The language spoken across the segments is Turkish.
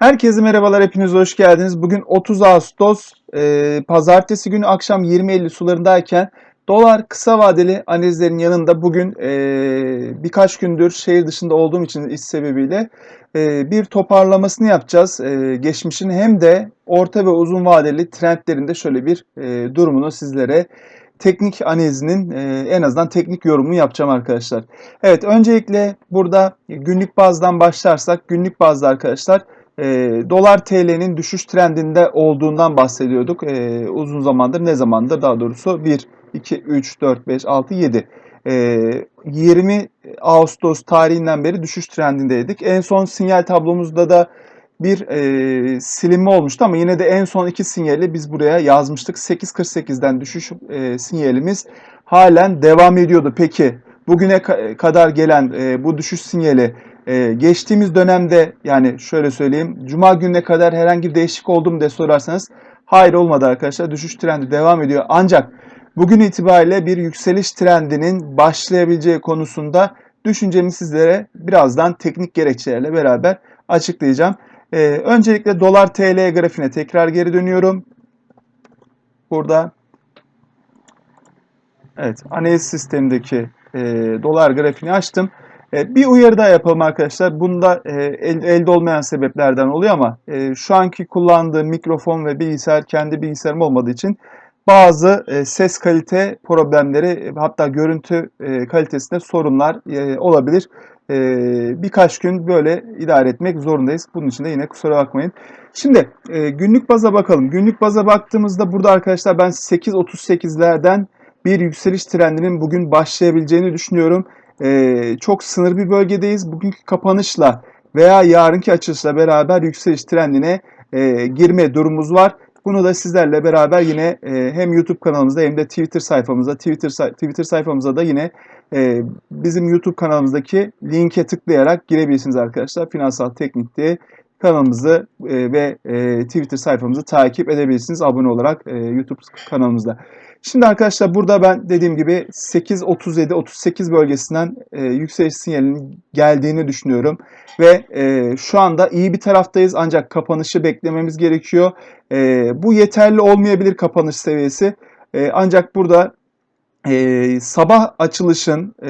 Herkese merhabalar, hepiniz hoş geldiniz. Bugün 30 Ağustos, e, pazartesi günü akşam 20.50 sularındayken dolar kısa vadeli analizlerin yanında bugün e, birkaç gündür şehir dışında olduğum için iş sebebiyle e, bir toparlamasını yapacağız. E, geçmişin hem de orta ve uzun vadeli trendlerinde şöyle bir e, durumunu sizlere teknik analizinin e, en azından teknik yorumunu yapacağım arkadaşlar. Evet öncelikle burada günlük bazdan başlarsak günlük bazda arkadaşlar e, dolar TL'nin düşüş trendinde olduğundan bahsediyorduk. E, uzun zamandır ne zamandır daha doğrusu 1, 2, 3, 4, 5, 6, 7. E, 20 Ağustos tarihinden beri düşüş trendindeydik. En son sinyal tablomuzda da bir e, silinme olmuştu ama yine de en son iki sinyali biz buraya yazmıştık. 8.48'den düşüş e, sinyalimiz halen devam ediyordu. Peki bugüne ka- kadar gelen e, bu düşüş sinyali e, geçtiğimiz dönemde yani şöyle söyleyeyim Cuma gününe kadar herhangi bir değişiklik oldu mu diye sorarsanız hayır olmadı arkadaşlar. Düşüş trendi devam ediyor. Ancak bugün itibariyle bir yükseliş trendinin başlayabileceği konusunda düşüncemi sizlere birazdan teknik gerekçelerle beraber açıklayacağım. Ee, öncelikle dolar TL grafiğine tekrar geri dönüyorum. Burada evet analiz sistemindeki e, dolar grafiğini açtım. E, bir uyarı daha yapalım arkadaşlar. Bunda e, el, elde olmayan sebeplerden oluyor ama e, şu anki kullandığım mikrofon ve bilgisayar kendi bilgisayarım olmadığı için bazı ses kalite problemleri hatta görüntü kalitesinde sorunlar olabilir. Birkaç gün böyle idare etmek zorundayız. Bunun için de yine kusura bakmayın. Şimdi günlük baza bakalım. Günlük baza baktığımızda burada arkadaşlar ben 8.38'lerden bir yükseliş trendinin bugün başlayabileceğini düşünüyorum. Ee, çok sınır bir bölgedeyiz. Bugünkü kapanışla veya yarınki açılışla beraber yükseliş trendine e, girme durumumuz var. Bunu da sizlerle beraber yine e, hem YouTube kanalımızda hem de Twitter sayfamızda, Twitter Twitter sayfamızda da yine e, bizim YouTube kanalımızdaki linke tıklayarak girebilirsiniz arkadaşlar. Finansal Teknik diye kanalımızı e, ve e, Twitter sayfamızı takip edebilirsiniz abone olarak e, YouTube kanalımızda. Şimdi arkadaşlar burada ben dediğim gibi 8.37-38 bölgesinden yükseliş sinyalinin geldiğini düşünüyorum. Ve şu anda iyi bir taraftayız ancak kapanışı beklememiz gerekiyor. Bu yeterli olmayabilir kapanış seviyesi. Ancak burada e, sabah açılışın e,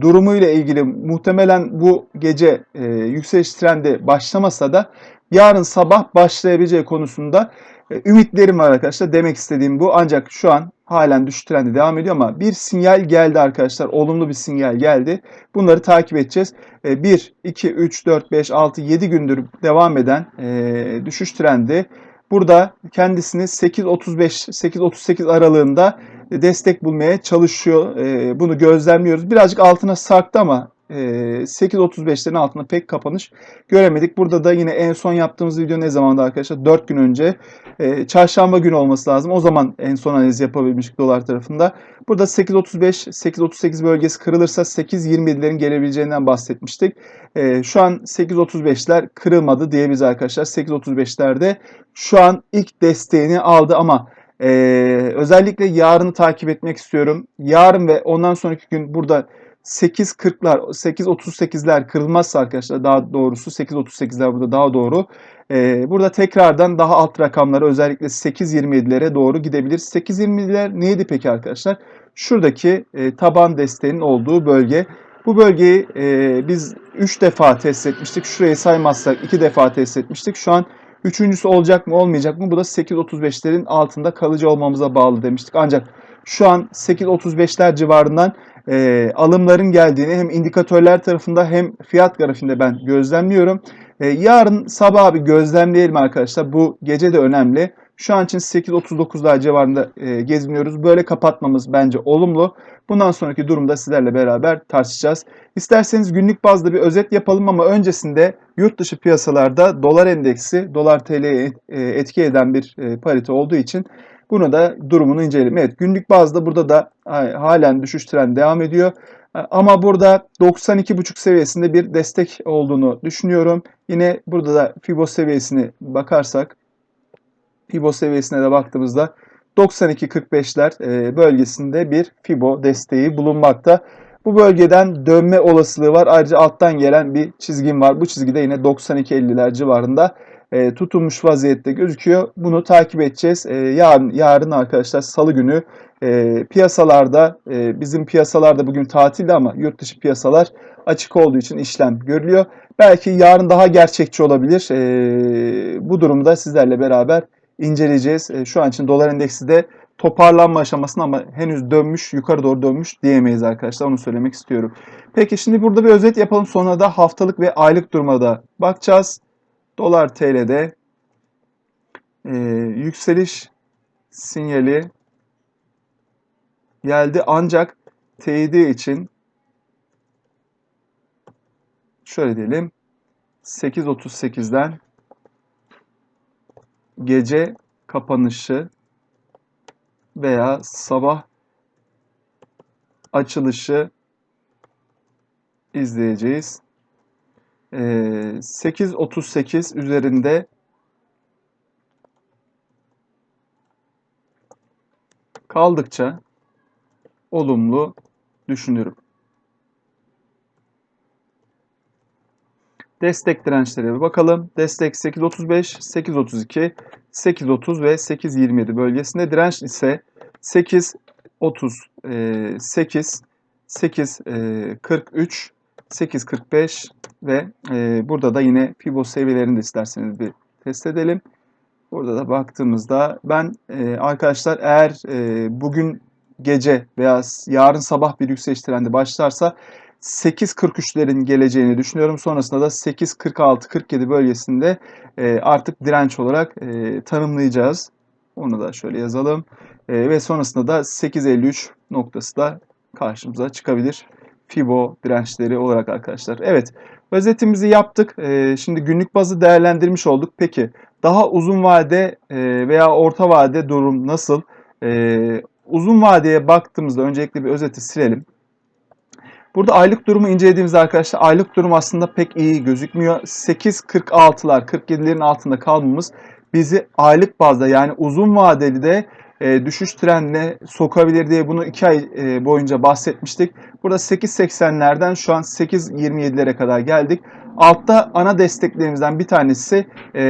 durumuyla ilgili muhtemelen bu gece e, yükseliş trendi başlamasa da yarın sabah başlayabileceği konusunda e, ümitlerim var arkadaşlar. Demek istediğim bu. Ancak şu an halen düşüş trendi devam ediyor ama bir sinyal geldi arkadaşlar. Olumlu bir sinyal geldi. Bunları takip edeceğiz. 1, 2, 3, 4, 5, 6, 7 gündür devam eden e, düşüş trendi burada kendisini 8.35 8.38 aralığında destek bulmaya çalışıyor. E, bunu gözlemliyoruz. Birazcık altına sarktı ama 8.35'lerin altında pek kapanış göremedik. Burada da yine en son yaptığımız video ne zamandı arkadaşlar? 4 gün önce. E, çarşamba günü olması lazım. O zaman en son analiz yapabilmiştik dolar tarafında. Burada 8.35, 8.38 bölgesi kırılırsa 8.27'lerin gelebileceğinden bahsetmiştik. E, şu an 8.35'ler kırılmadı diyebiliriz arkadaşlar. 8.35'lerde şu an ilk desteğini aldı ama ee, özellikle yarını takip etmek istiyorum. Yarın ve ondan sonraki gün burada 8.40'lar, 8.38'ler kırılmazsa arkadaşlar daha doğrusu 8.38'ler burada daha doğru. Ee, burada tekrardan daha alt rakamlara özellikle 8.27'lere doğru gidebilir. 8.27'ler neydi peki arkadaşlar? Şuradaki e, taban desteğinin olduğu bölge. Bu bölgeyi e, biz 3 defa test etmiştik. Şurayı saymazsak 2 defa test etmiştik. Şu an üçüncüsü olacak mı olmayacak mı? Bu da 8.35'lerin altında kalıcı olmamıza bağlı demiştik. Ancak şu an 8.35'ler civarından e, alımların geldiğini hem indikatörler tarafında hem fiyat grafiğinde ben gözlemliyorum. E, yarın sabah bir gözlemleyelim arkadaşlar. Bu gece de önemli. Şu an için 8.39'lar civarında e, geziniyoruz. Böyle kapatmamız bence olumlu. Bundan sonraki durumda sizlerle beraber tartışacağız. İsterseniz günlük bazda bir özet yapalım ama öncesinde yurt dışı piyasalarda dolar endeksi, dolar TL'ye etki eden bir e, parite olduğu için bunu da durumunu inceleyelim. Evet günlük bazda burada da halen düşüş trendi devam ediyor. Ama burada 92.5 seviyesinde bir destek olduğunu düşünüyorum. Yine burada da Fibo seviyesini bakarsak Fibo seviyesine de baktığımızda 92.45'ler e, bölgesinde bir Fibo desteği bulunmakta. Bu bölgeden dönme olasılığı var. Ayrıca alttan gelen bir çizgim var. Bu çizgide yine 92.50'ler civarında e, tutunmuş vaziyette gözüküyor. Bunu takip edeceğiz. E, yarın, yarın arkadaşlar salı günü e, piyasalarda e, bizim piyasalarda bugün tatilde ama yurt dışı piyasalar açık olduğu için işlem görülüyor. Belki yarın daha gerçekçi olabilir. Bu durumu da sizlerle beraber inceleyeceğiz. E, şu an için dolar endeksi de toparlanma aşamasında ama henüz dönmüş, yukarı doğru dönmüş diyemeyiz arkadaşlar. Onu söylemek istiyorum. Peki şimdi burada bir özet yapalım. Sonra da haftalık ve aylık duruma da bakacağız. Dolar TL'de e, yükseliş sinyali geldi ancak teyidi için şöyle diyelim 8.38'den gece kapanışı veya sabah açılışı izleyeceğiz. Ee, 8.38 üzerinde kaldıkça olumlu düşünüyorum. Destek dirençlere bir bakalım. Destek 8.35, 8.32, 8.30 ve 8.27 bölgesinde. Direnç ise 8.38, 8.43, 8.45 ve e, burada da yine Fibo seviyelerini de isterseniz bir test edelim. Burada da baktığımızda ben e, arkadaşlar eğer e, bugün gece veya yarın sabah bir yükseliş trendi başlarsa 8.43'lerin geleceğini düşünüyorum. Sonrasında da 8.46-47 bölgesinde e, artık direnç olarak e, tanımlayacağız. Onu da şöyle yazalım. E, ve sonrasında da 8.53 noktası da karşımıza çıkabilir. Fibo dirençleri olarak arkadaşlar. Evet özetimizi yaptık. Şimdi günlük bazı değerlendirmiş olduk. Peki daha uzun vade veya orta vade durum nasıl? Uzun vadeye baktığımızda öncelikle bir özeti silelim. Burada aylık durumu incelediğimizde arkadaşlar aylık durum aslında pek iyi gözükmüyor. 8.46'lar 47'lerin altında kalmamız bizi aylık bazda yani uzun vadeli de e, düşüş trendine sokabilir diye bunu 2 ay e, boyunca bahsetmiştik. Burada 8.80'lerden şu an 8.27'lere kadar geldik. Altta ana desteklerimizden bir tanesi e,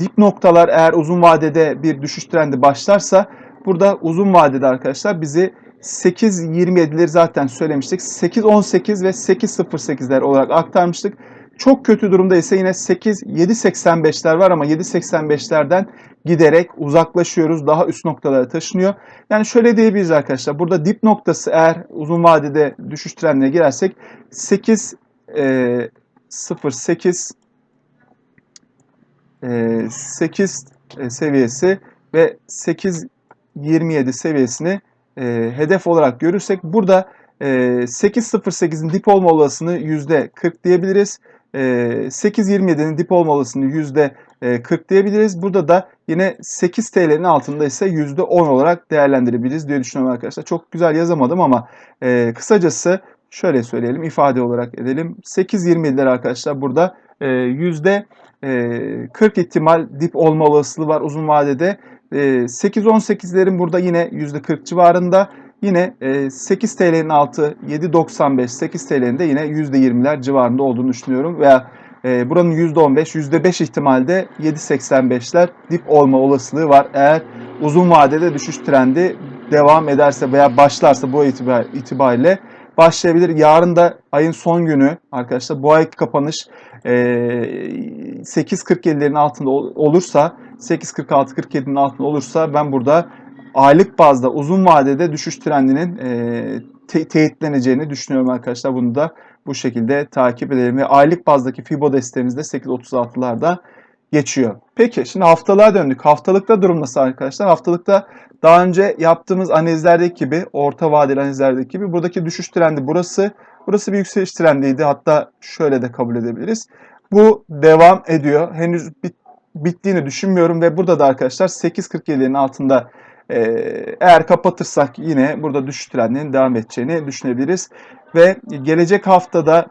dip noktalar eğer uzun vadede bir düşüş trendi başlarsa burada uzun vadede arkadaşlar bizi 8.27'leri zaten söylemiştik. 8.18 ve 8.08'ler olarak aktarmıştık. Çok kötü durumda ise yine 8 7.85'ler var ama 7.85'lerden giderek uzaklaşıyoruz. Daha üst noktalara taşınıyor. Yani şöyle diyebiliriz arkadaşlar. Burada dip noktası eğer uzun vadede düşüş trendine girersek 8 e, 08 e, 8 e, seviyesi ve 8.27 seviyesini e, hedef olarak görürsek burada e, 8.08'in dip olma olasılığını %40 diyebiliriz. E, 8.27'nin dip olma olasılığını %40 diyebiliriz. Burada da yine 8 TL'nin altında ise %10 olarak değerlendirebiliriz diye düşünüyorum arkadaşlar. Çok güzel yazamadım ama e, kısacası şöyle söyleyelim ifade olarak edelim. 8.27'ler arkadaşlar burada e, yüzde 40 ihtimal dip olma olasılığı var uzun vadede. 8-18'lerin burada yine %40 civarında. Yine 8 TL'nin altı 7.95, 8 TL'nin de yine %20'ler civarında olduğunu düşünüyorum. Veya buranın %15, %5 ihtimalde 7.85'ler dip olma olasılığı var. Eğer uzun vadede düşüş trendi devam ederse veya başlarsa bu itibariyle başlayabilir. Yarın da ayın son günü arkadaşlar bu ayki kapanış 8.47'lerin altında olursa 8.46-47'nin altında olursa ben burada aylık bazda uzun vadede düşüş trendinin te- teyitleneceğini düşünüyorum arkadaşlar. Bunu da bu şekilde takip edelim. Ve aylık bazdaki Fibo desteğimiz de 8.36'larda geçiyor. Peki şimdi haftalığa döndük. Haftalıkta durum nasıl arkadaşlar? Haftalıkta daha önce yaptığımız analizlerdeki gibi, orta vadeli analizlerdeki gibi buradaki düşüş trendi burası. Burası bir yükseliş trendiydi. Hatta şöyle de kabul edebiliriz. Bu devam ediyor. Henüz bit, bittiğini düşünmüyorum ve burada da arkadaşlar 8.47'lerin altında e, eğer kapatırsak yine burada düşüş trendinin devam edeceğini düşünebiliriz. Ve gelecek haftada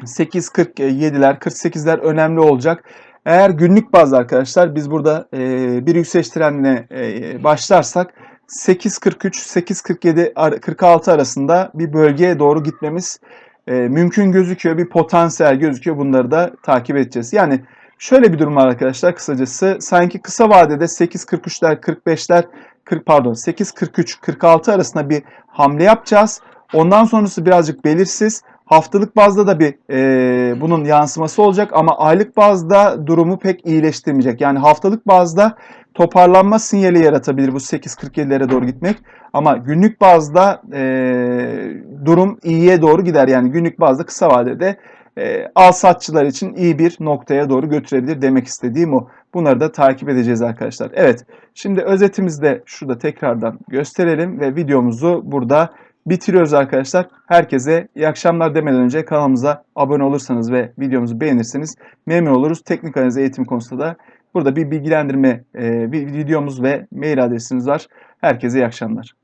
8.47'ler, 48'ler önemli olacak. Eğer günlük bazda arkadaşlar biz burada e, bir yükseliş trendine e, başlarsak 8.43, 8.47, 46 arasında bir bölgeye doğru gitmemiz e, mümkün gözüküyor. Bir potansiyel gözüküyor. Bunları da takip edeceğiz. Yani şöyle bir durum var arkadaşlar kısacası. Sanki kısa vadede 8.43'ler 45'ler 40 pardon 8.43 46 arasında bir hamle yapacağız. Ondan sonrası birazcık belirsiz. Haftalık bazda da bir e, bunun yansıması olacak ama aylık bazda durumu pek iyileştirmeyecek. Yani haftalık bazda toparlanma sinyali yaratabilir bu 8.47'lere doğru gitmek. Ama günlük bazda e, durum iyiye doğru gider. Yani günlük bazda kısa vadede e, al satçılar için iyi bir noktaya doğru götürebilir demek istediğim o. Bunları da takip edeceğiz arkadaşlar. Evet şimdi özetimizi de şurada tekrardan gösterelim ve videomuzu burada bitiriyoruz arkadaşlar. Herkese iyi akşamlar demeden önce kanalımıza abone olursanız ve videomuzu beğenirseniz memnun oluruz. Teknik analiz eğitim konusunda da burada bir bilgilendirme e, bir videomuz ve mail adresimiz var. Herkese iyi akşamlar.